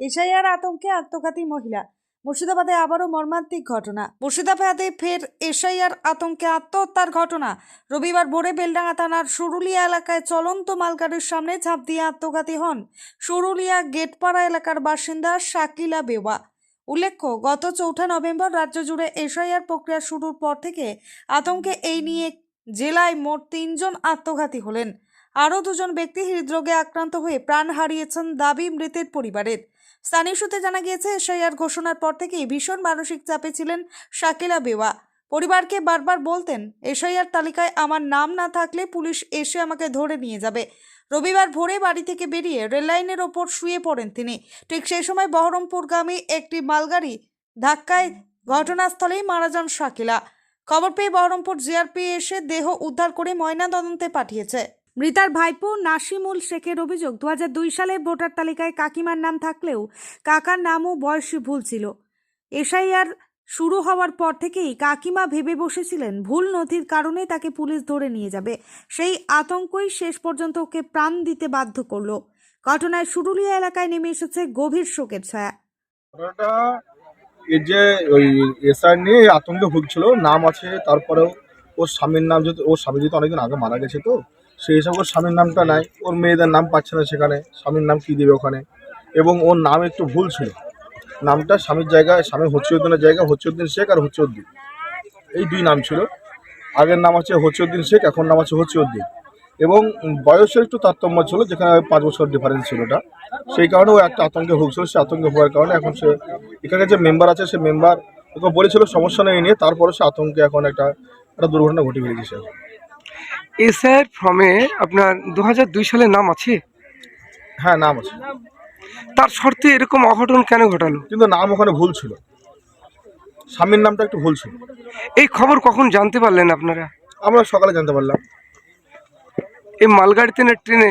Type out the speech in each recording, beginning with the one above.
এশাইয়ার আতঙ্কে আত্মঘাতী মহিলা। মুর্শিদাবাদে আবারও মর্মান্তিক ঘটনা। মুর্শিদাবাদে ফের এশাইয়ার আতঙ্কে আত্মহত্যার ঘটনা। রবিবার ভোরে বেলডাঙ্গা থানার সুরুলিয়া এলাকায় চলন্ত মালগাড়ির সামনে ঝাঁপ দিয়ে আত্মঘাতী হন সুরুলিয়া গেটপাড়া এলাকার বাসিন্দা শাকিলা বেওয়া। উল্লেখ্য, গত চৌঠা নভেম্বর রাজ্য জুড়ে এশাইয়ার প্রক্রিয়া শুরুর পর থেকে আতঙ্কে এই নিয়ে জেলায় মোট তিনজন আত্মঘাতী হলেন। আরও দুজন ব্যক্তি হৃদরোগে আক্রান্ত হয়ে প্রাণ হারিয়েছেন দাবি মৃতের পরিবারের। স্থানীয় সূত্রে জানা গিয়েছে এশাইয়ার ঘোষণার পর থেকেই ভীষণ মানসিক চাপে ছিলেন শাকিলা বেওয়া। পরিবারকে বারবার বলতেন এশাইয়ার তালিকায় আমার নাম না থাকলে পুলিশ এসে আমাকে ধরে নিয়ে যাবে। রবিবার ভোরে বাড়ি থেকে বেরিয়ে রেললাইনের ওপর শুয়ে পড়েন তিনি। ঠিক সেই সময় বহরমপুরগামী একটি মালগাড়ি ধাক্কায় ঘটনাস্থলেই মারা যান শাকিলা। খবর পেয়ে বহরমপুর জিআরপি এসে দেহ উদ্ধার করে ময়নাতদন্তে পাঠিয়েছে। মৃতার ভাইপো নাসিমুল শেখের অভিযোগ দু দুই সালে ভোটার তালিকায় কাকিমার নাম থাকলেও কাকার নামও বয়সী ভুল ছিল। এসআইআর শুরু হওয়ার পর থেকেই কাকিমা ভেবে বসেছিলেন, ভুল নথির কারণে তাকে পুলিশ ধরে নিয়ে যাবে। সেই আতঙ্কই শেষ পর্যন্ত ওকে প্রাণ দিতে বাধ্য করল। ঘটনায় সুরুলিয়া এলাকায় নেমে এসেছে গভীর শোকের ছায়া। যে ওই এসআই নিয়ে আতঙ্কে ভুগছিল, নাম আছে, তারপরেও ওর স্বামীর নাম যেহেতু, ওর স্বামী যেহেতু অনেকদিন আগে মারা গেছে তো সেই হিসাবে ওর স্বামীর নামটা নাই, ওর মেয়েদের নাম পাচ্ছে না সেখানে, স্বামীর নাম কী দেবে ওখানে? এবং ওর নাম একটু ভুল ছিল। নামটা স্বামীর জায়গায় স্বামী হচ্ছিউদ্দিনের জায়গায় হচ্ছিউদ্দিন শেখ আর হচ্ছিউদ্দিন। এই দুই নাম ছিল। আগের নাম আছে হচ্ছিউদ্দিন শেখ, এখন নাম আছে হচ্ছিউদ্দিন। এবং বয়সের একটু তারতম্য ছিল, যেখানে পাঁচ বছর ডিফারেন্স ছিল ওটা। সেই কারণে ও একটা আতঙ্কে ভুগছিল, সে আতঙ্কে হওয়ার কারণে এখন সে, এখানে যে মেম্বার আছে, সে মেম্বার ওকে বলেছিল সমস্যা নেই নিয়ে, তারপরে সে আতঙ্কে এখন একটা একটা দুর্ঘটনা ঘটে ফেলেছে সে এসআইয়ের ফর্মে আপনার দু হাজার দুই সালে নাম আছে? হ্যাঁ নাম আছে। তার শর্তে এরকম অঘটন কেন ঘটালো? কিন্তু নাম ওখানে ভুল ছিল। স্বামীর নামটা একটু ভুল ছিল। এই খবর কখন জানতে পারলেন আপনারা? আমরা সকালে জানতে পারলাম। এই মালগাড়িতে না ট্রেনে?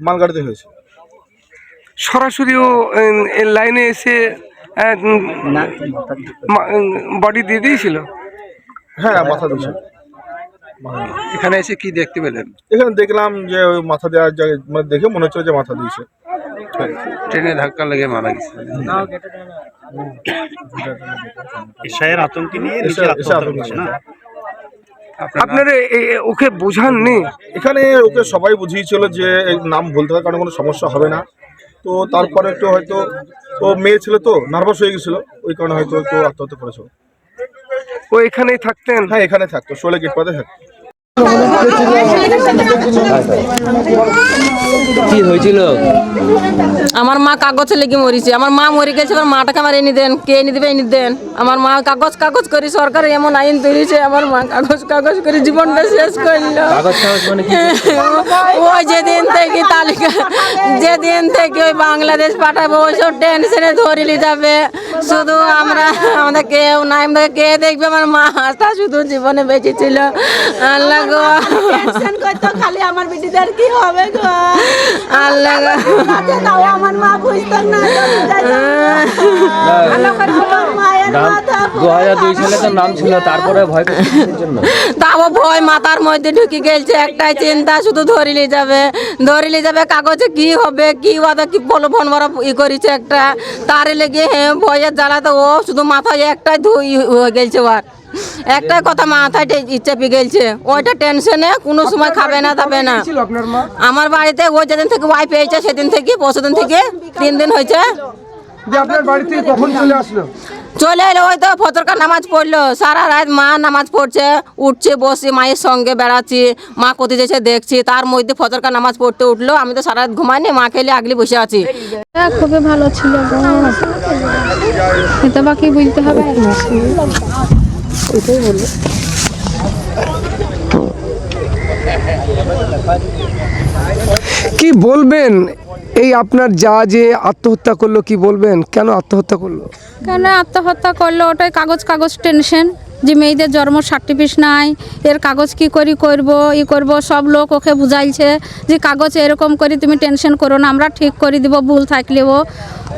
মালগাড়িতে হয়েছে। সরাসরি ও লাইনে এসে বডি দিয়ে দিয়েছিল? হ্যাঁ মাথা দিয়েছে এখানে এসে কি দেখতে পেলেন? এখানে দেখলাম যে ওই মাথা দেওয়ার জায়গায় মানে দেখে মনে হচ্ছিল যে মাথা দিয়েছে। ট্রেনে ধাক্কা লেগে মারা গেছে। এশায়ের আতঙ্কে নিয়ে এসে- আতঙ্কে। না আপনারা এ- এ- ওকে বোঝাননি? এখানে ওকে সবাই বুঝিয়েছিল যে নাম ভুল থাকার কারণে কোনো সমস্যা হবে না। তো তারপরে একটু হয়তো ও মেয়ে ছিল তো নার্ভাস হয়ে গেছিল ওই কারণে হয়তো একটু আত্মহত্যা করেছিল ও। এখানেই থাকতেন? হ্যাঁ এখানে থাকতো শোলে গেট পাতে থাকতো। কি হয়েছিল? আমার মা কাগজে লেগে মরিছে। আমার মা মরে গেছে আমার মাটাকে আমার এনে দেন। কে এনে দেবে এনে দেন। আমার মা কাগজ কাগজ করে সরকার এমন আইন তৈরিছে আমার মা কাগজ কাগজ করে জীবনটা শেষ করল। মানে ওই যেদিন থেকে তালিকা যেদিন থেকে ওই বাংলাদেশ পাঠাবো ওই সব টেনশনে ধরিলি যাবে। শুধু আমরা আমাদের কেউ নাই আমাদের কে দেখবে? আমার মাটা শুধু জীবনে বেঁচে ছিল। আল্লাহ গো। টেনশন করতো খালি আমার বিটিদের কি হবে গো? আল্লাহ গো। কাছে আমার মা বুঝতো না মায়ের মাথা দু হাজার দুই সালে তো নাম ছিল তারপরে ভয় জন্য? তাও ভয় মাথার মধ্যে ঢুকে গেছে একটাই চিন্তা শুধু ধরিলে যাবে। ধরিলে যাবে কাগজে কি হবে কি ওদের কি প্রলোভন বড় ই করেছে একটা। তার লেগে হ্যাঁ ভয়ের জ্বালাতে ও শুধু মাথায় একটাই ধুই হয়ে গেছে ওর একটাই কথা মাথায় চেপে গেছে ওইটা টেনশনে কোনো সময় খাবে না দাবে না। ছিল আপনার মা? আমার বাড়িতে ওই যেদিন থেকে ওয়াই পেয়েছে সেদিন থেকে পরশুদিন থেকে তিন দিন হয়েছে। যে আপনার বাড়ি থেকে কখন চলে এলো ওই তো ফজরকার নামাজ পড়ল। সারা রাত মা নামাজ পড়ছে উঠছে বসে মায়ের সঙ্গে বেড়াচ্ছি মা কোথায় যেছে দেখছি। তার মধ্যে ফজরকার নামাজ পড়তে উঠল আমি তো সারা রাত ঘুমাইনি মা খেলে আগলি বসে আছি। খুবই ভালো ছিল গো। এটা বাকি বলতে বলল। কি বলবেন? এই আপনার যা যে আত্মহত্যা করল কি বলবেন? কেন আত্মহত্যা করল? কেন আত্মহত্যা করল? ওটাই কাগজ কাগজ টেনশন। যে মেয়েদের জন্ম সার্টিফিকেট নাই এর কাগজ কি করি করব ই করব সব লোক ওকে বুঝাইছে যে কাগজ এরকম করে তুমি টেনশন করো না আমরা ঠিক করে দিব ভুল থাকলেও।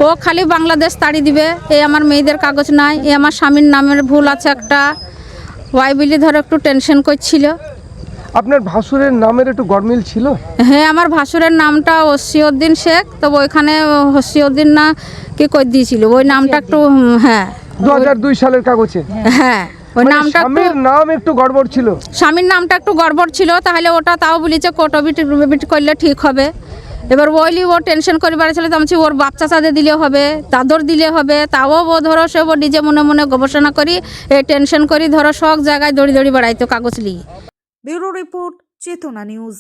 ও খালি বাংলাদেশ তাড়ি দিবে এই আমার মেয়েদের কাগজ নাই এ আমার স্বামীর নামের ভুল আছে একটা। ওয়াই বিলি ধরো একটু টেনশন করছিল। আপনার ভাসুরের নামের একটু গরমিল ছিল? হ্যাঁ আমার ভাসুরের নামটা ওসিউদ্দিন শেখ তো ওইখানে হসিউদ্দিন না কি করে দিয়েছিল ওই নামটা একটু হ্যাঁ। দু হাজার দুই সালের কাগজে? হ্যাঁ। মানে নামটা স্বামীর নাম একটু গড়বড় ছিল। স্বামীর নামটা একটু গড়বড় ছিল তাহলে ওটা তাও বলেছে কোটো বিট করলে ঠিক হবে। এবার ওইলি ও টেনশন করে ছিল তো আমি বলছি, ওর বাচ্চা সাথে দিলে হবে তাদের দিলে হবে তাও ও ধরো সে ও নিজে মনে মনে গবেষণা করি এই টেনশন করি ধরো সব জায়গায় দড়ি দড়ি বেড়াইতো কাগজ নিয়ে। Bureau report Chetana news.